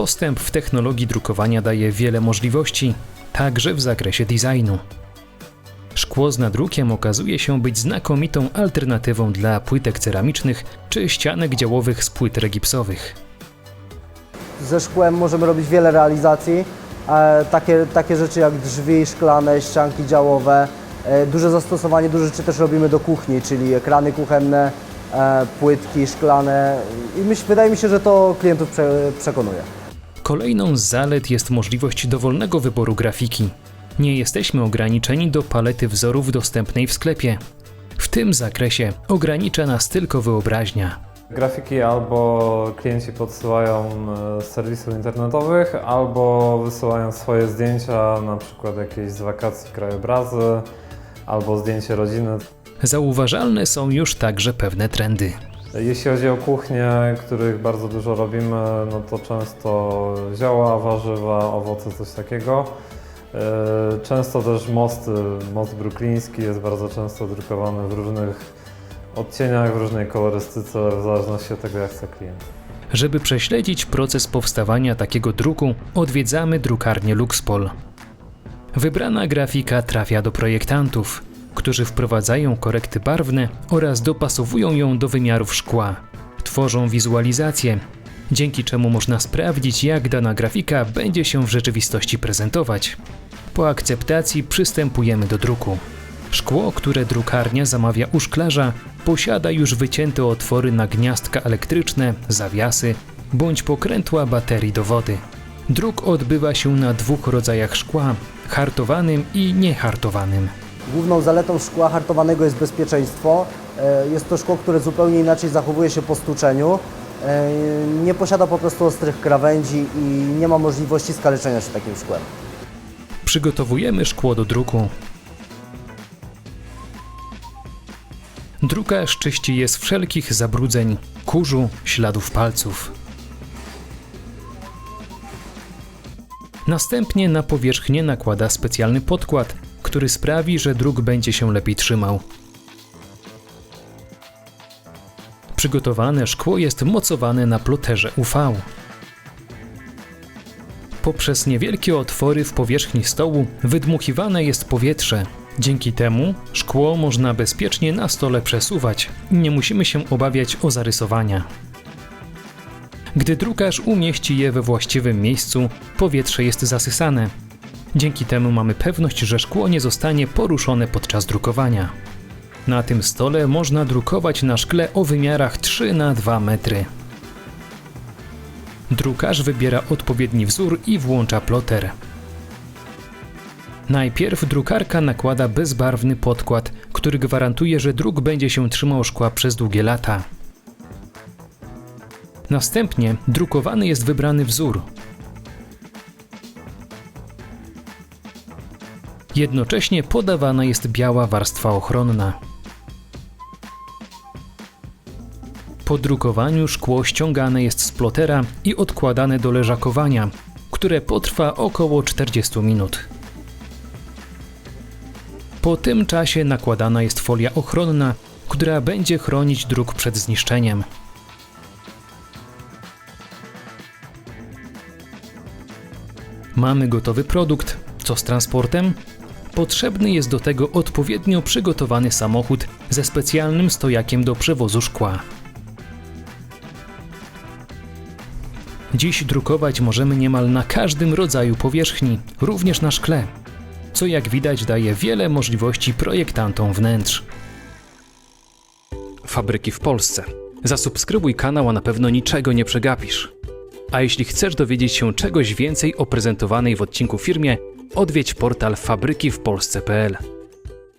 Postęp w technologii drukowania daje wiele możliwości, także w zakresie designu. Szkło z nadrukiem okazuje się być znakomitą alternatywą dla płytek ceramicznych czy ścianek działowych z płyt regipsowych. Ze szkłem możemy robić wiele realizacji, e, takie, takie rzeczy jak drzwi szklane, ścianki działowe. E, duże zastosowanie, duże rzeczy też robimy do kuchni, czyli ekrany kuchenne, e, płytki szklane i myśl, wydaje mi się, że to klientów prze, przekonuje. Kolejną z zalet jest możliwość dowolnego wyboru grafiki. Nie jesteśmy ograniczeni do palety wzorów dostępnej w sklepie. W tym zakresie ogranicza nas tylko wyobraźnia. Grafiki albo klienci podsyłają e, z serwisów internetowych, albo wysyłają swoje zdjęcia, na przykład jakieś z wakacji krajobrazy, albo zdjęcie rodziny. Zauważalne są już także pewne trendy. Jeśli chodzi o kuchnię, których bardzo dużo robimy, no to często zioła, warzywa, owoce, coś takiego. E, Często też mosty, most brukliński jest bardzo często drukowany w różnych odcieniach, w różnej kolorystyce, w zależności od tego jak chce klient. Żeby prześledzić proces powstawania takiego druku, odwiedzamy drukarnię Luxpol. Wybrana grafika trafia do projektantów, którzy wprowadzają korekty barwne oraz dopasowują ją do wymiarów szkła. Tworzą wizualizację, dzięki czemu można sprawdzić, jak dana grafika będzie się w rzeczywistości prezentować. Po akceptacji przystępujemy do druku. Szkło, które drukarnia zamawia u szklarza, posiada już wycięte otwory na gniazdka elektryczne, zawiasy bądź pokrętła baterii do wody. Druk odbywa się na dwóch rodzajach szkła hartowanym i niehartowanym. Główną zaletą szkła hartowanego jest bezpieczeństwo. E, Jest to szkło, które zupełnie inaczej zachowuje się po stuczeniu. E, Nie posiada po prostu ostrych krawędzi i nie ma możliwości skaleczenia się takim szkłem. Przygotowujemy szkło do druku. Drukarz czyści je z wszelkich zabrudzeń, kurzu, śladów palców. Następnie na powierzchnię nakłada specjalny podkład, który sprawi, że druk będzie się lepiej trzymał. Przygotowane szkło jest mocowane na ploterze UV. Poprzez niewielkie otwory w powierzchni stołu wydmuchiwane jest powietrze. Dzięki temu szkło można bezpiecznie na stole przesuwać i nie musimy się obawiać o zarysowania. Gdy drukarz umieści je we właściwym miejscu, powietrze jest zasysane. Dzięki temu mamy pewność, że szkło nie zostanie poruszone podczas drukowania. Na tym stole można drukować na szkle o wymiarach 3 na 2 metry. Drukarz wybiera odpowiedni wzór i włącza ploter. Najpierw drukarka nakłada bezbarwny podkład, który gwarantuje, że druk będzie się trzymał szkła przez długie lata. Następnie drukowany jest wybrany wzór. Jednocześnie podawana jest biała warstwa ochronna. Po drukowaniu szkło ściągane jest z plotera i odkładane do leżakowania, które potrwa około 40 minut. Po tym czasie nakładana jest folia ochronna, która będzie chronić druk przed zniszczeniem. Mamy gotowy produkt. Co z transportem? Potrzebny jest do tego odpowiednio przygotowany samochód ze specjalnym stojakiem do przewozu szkła. Dziś drukować możemy niemal na każdym rodzaju powierzchni, również na szkle, co jak widać daje wiele możliwości projektantom wnętrz. Fabryki w Polsce. Zasubskrybuj kanał, a na pewno niczego nie przegapisz. A jeśli chcesz dowiedzieć się czegoś więcej o prezentowanej w odcinku firmie, odwiedź portal fabrykiwpolsce.pl.